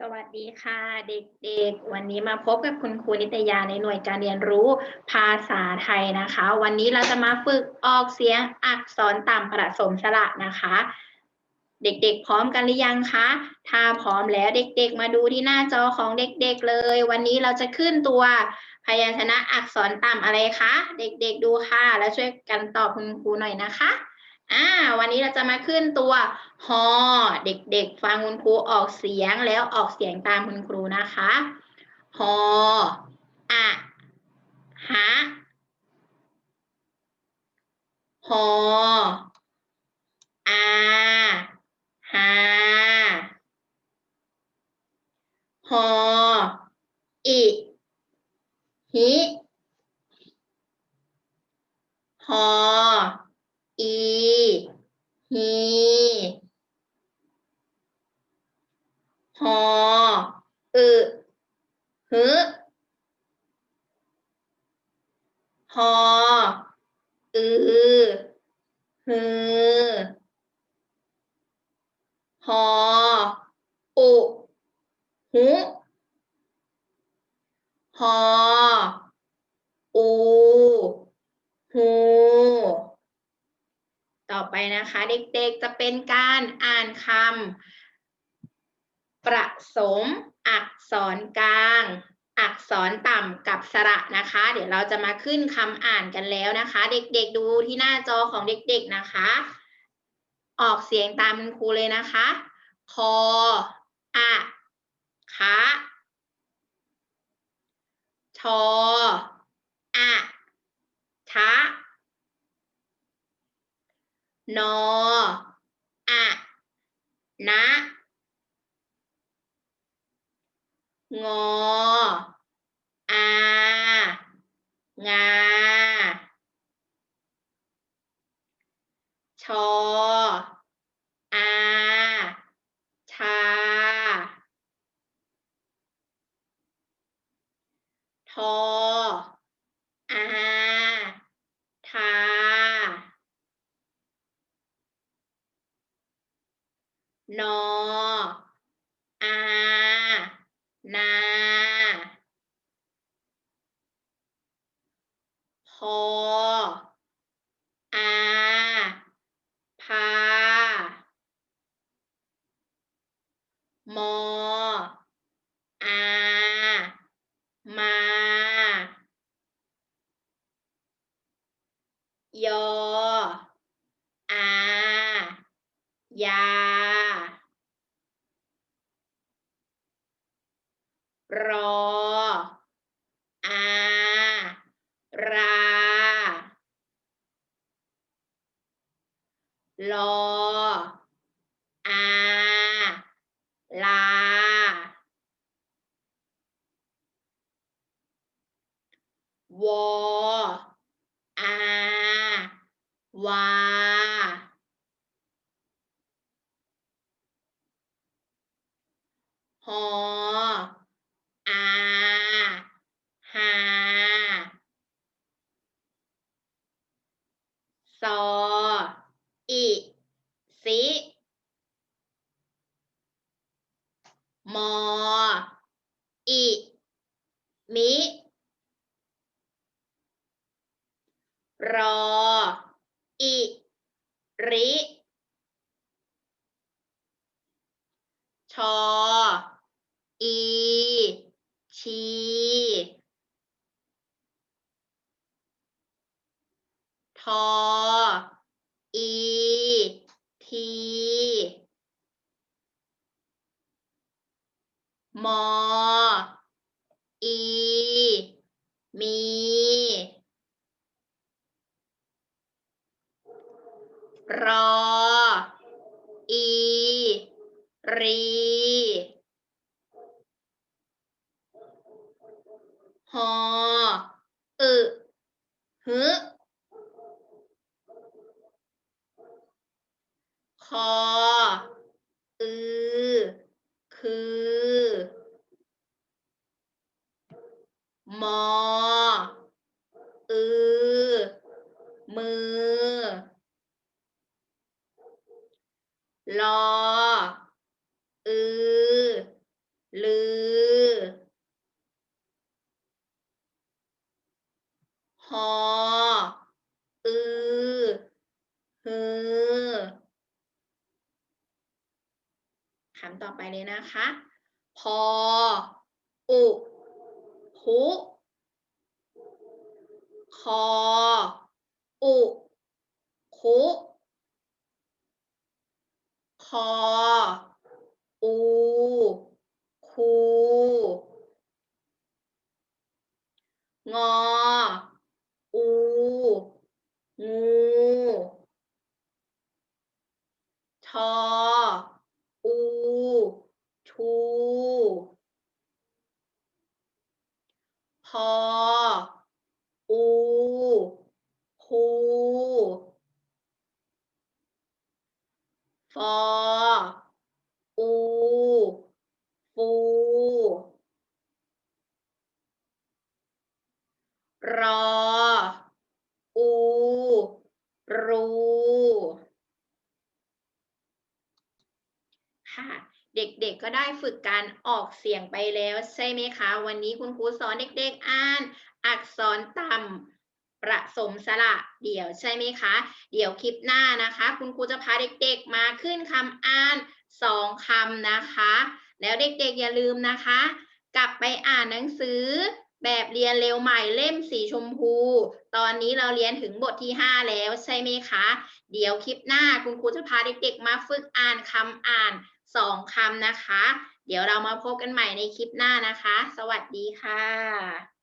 สวัสดีค่ะเด็กๆ วันนี้มาพบกับคุณครูนิตยาในหน่วยการเรียนรู้ภาษาไทยนะคะ วันนี้เราจะมาฝึกออกเสียงอักษรต่ำผสมสระนะคะ เด็กๆ พร้อมกันหรือยังคะ ถ้าพร้อมแล้วเด็กๆ มาดูที่หน้าจอของเด็กๆเลย วันนี้เราจะขึ้นตัวพยัญชนะอักษรต่ำอะไรคะ เด็กๆดูค่ะ แล้วช่วยกันตอบคุณครูหน่อยนะคะ อ่าวันนี้เราจะมาขึ้นตัวฮอเด็กๆ ฟังคุณครูออกเสียงแล้วออกเสียงตามคุณครูนะคะฮออะหะฮออาฮาฮออิหิฮอฮีฮออึฮึ ฮออือฮือฮออุหุฮออูฮูต่อไปนะคะ เด็กๆจะเป็นการอ่านคำประสมอักษรกลาง อักษรต่ำกับสระนะคะ เดี๋ยวเราจะมาขึ้นคำอ่านกันแล้วนะคะ เด็กๆดูที่หน้าจอของเด็กๆนะคะ ออกเสียงตามคุณครูเลยนะคะ คออะคะชออะชะนออะนะ งอ อา งา ชอ อา ชา ทอ อา ทา นอ อา นา พ ออาพามออามา ยอ อา ยา รอ อา รา ลอ อาลา วออาวา หออาหาซออิ สิ มอ อิ มิ รอ อิริชอ อี ชี ทอ อี ที มอ อี มี รอ อี รี หอ อึฮึคอ ลอ อือ ลือ หอ อือ ฮือคำต่อไปเลยนะคะ พอ อุ พุคอ อุ คุ อ อู คู งอ อู งู ทอ อูทูพออู พู ฟอ อู ฟู รอ อู รู ค่ะ เด็กๆก็ได้ฝึกการออกเสียงไปแล้วใช่ไหมคะ วันนี้คุณครูสอนเด็กๆอ่าน อักษรต่ำประสมสระเดี่ยวใช่ไหมคะ เดี๋ยวคลิปหน้านะคะ คุณครูจะพาเด็กๆมาขึ้นคำอ่านสองคำนะคะ แล้วเด็กๆอย่าลืมนะคะ กลับไปอ่านหนังสือแบบเรียนเร็วใหม่เล่มสีชมพู ตอนนี้เราเรียนถึงบทที่ 5 แล้วใช่ไหมคะ เดี๋ยวคลิปหน้าคุณครูจะพาเด็กๆมาฝึกอ่านคำอ่าน สองคำนะคะ เดี๋ยวเรามาพบกันใหม่ในคลิปหน้านะคะ สวัสดีค่ะ